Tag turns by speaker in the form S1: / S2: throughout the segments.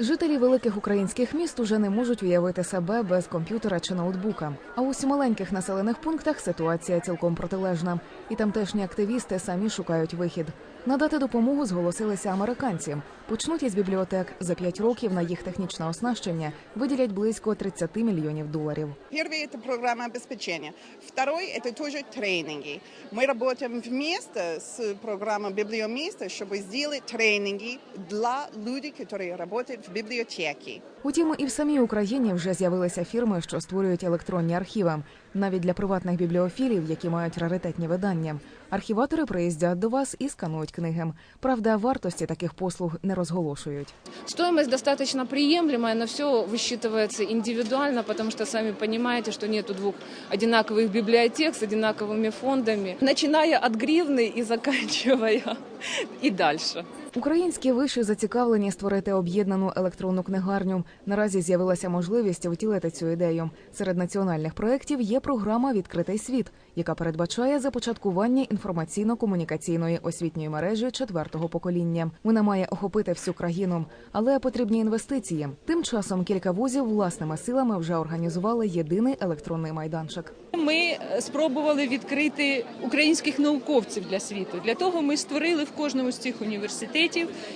S1: Жителі великих українських міст уже не можуть уявити себе без комп'ютера чи ноутбука. А ось у маленьких населених пунктах ситуація цілком протилежна, і тамтешні активісти самі шукають вихід. Надати допомогу зголосилися американці. Почнуть із бібліотек за п'ять років на їх технічне оснащення виділять близько 30 мільйонів доларів.
S2: Первый – это программа обеспечения. Второй – это тоже тренинги. Мы работаем вместе с программой «Библиоместа», чтобы сделать тренинги для людей, которые работают в библиотеке.
S1: Утім, і в самій Україні вже з'явилися фірми, що створюють електронні архіви, навіть для приватних бібліофілів, які мають раритетні видання. Архіватори приїздять до вас і сканують книги. Правда, вартості таких послуг не розголошують.
S3: Стоимость достаточно приемлемая, но все высчитывается индивидуально, потому что сами понимаете, что нету двух одинаковых библиотек с одинаковыми фондами, начиная от гривны и заканчивая и дальше.
S1: Українські виші зацікавлені створити об'єднану електронну книгарню. Наразі з'явилася можливість втілити цю ідею. Серед національних проєктів є програма Відкритий світ, яка передбачає започаткування інформаційно-комунікаційної освітньої мережі четвертого покоління. Вона має охопити всю країну, але потрібні інвестиції. Тим часом кілька вузів власними силами вже організували єдиний електронний майданчик.
S4: Ми спробували відкрити українських науковців для світу. Для того ми створили в кожному з цих університетів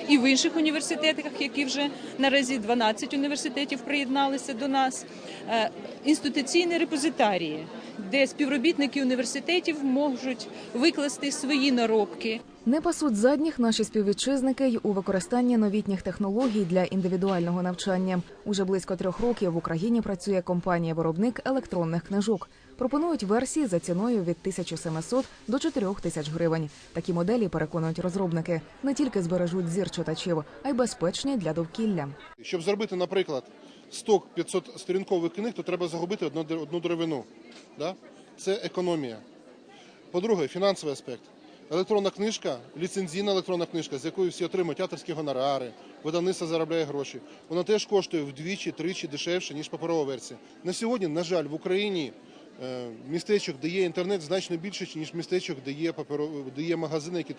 S4: і в інших університетах, які вже наразі 12 університетів приєдналися до нас, е, інституційні репозитарії, де співробітники університетів можуть викласти свої наробки.
S1: Не пасуть задніх наші співвітчизники й у використанні новітніх технологій для індивідуального навчання. Уже близько трьох років в Україні працює компанія-виробник електронних книжок. Пропонують версії за ціною від 1700 до 4000 гривень. Такі моделі переконують розробники не тільки збережуть зір читачів, а й безпечні для довкілля.
S5: Щоб зробити, наприклад, сток 500 сторінкових книг, то треба загубити одну, дер- деревину. Це економія. По-друге, фінансовий аспект. Електронна книжка, ліцензійна електронна книжка, з якою всі отримують авторські гонорари, видавництво заробляє гроші. Вона теж коштує вдвічі-тричі дешевше, ніж паперова версія. На сьогодні, на жаль, в Україні містечок, де є інтернет, значно більше, ніж містечок, де є, паперо... де є магазини, які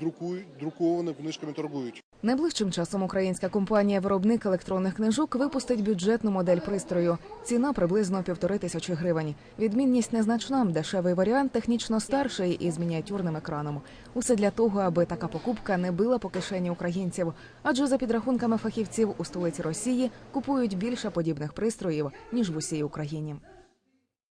S5: друкують, друкованими книжками торгують.
S1: Найближчим часом українська компанія-виробник електронних книжок випустить бюджетну модель пристрою. Ціна приблизно півтори тисячі гривень. Відмінність незначна, дешевий варіант технічно старший із мініатюрним екраном. Усе для того, аби така покупка не била по кишені українців. Адже за підрахунками фахівців у столиці Росії купують більше подібних пристроїв ніж в усій Україні.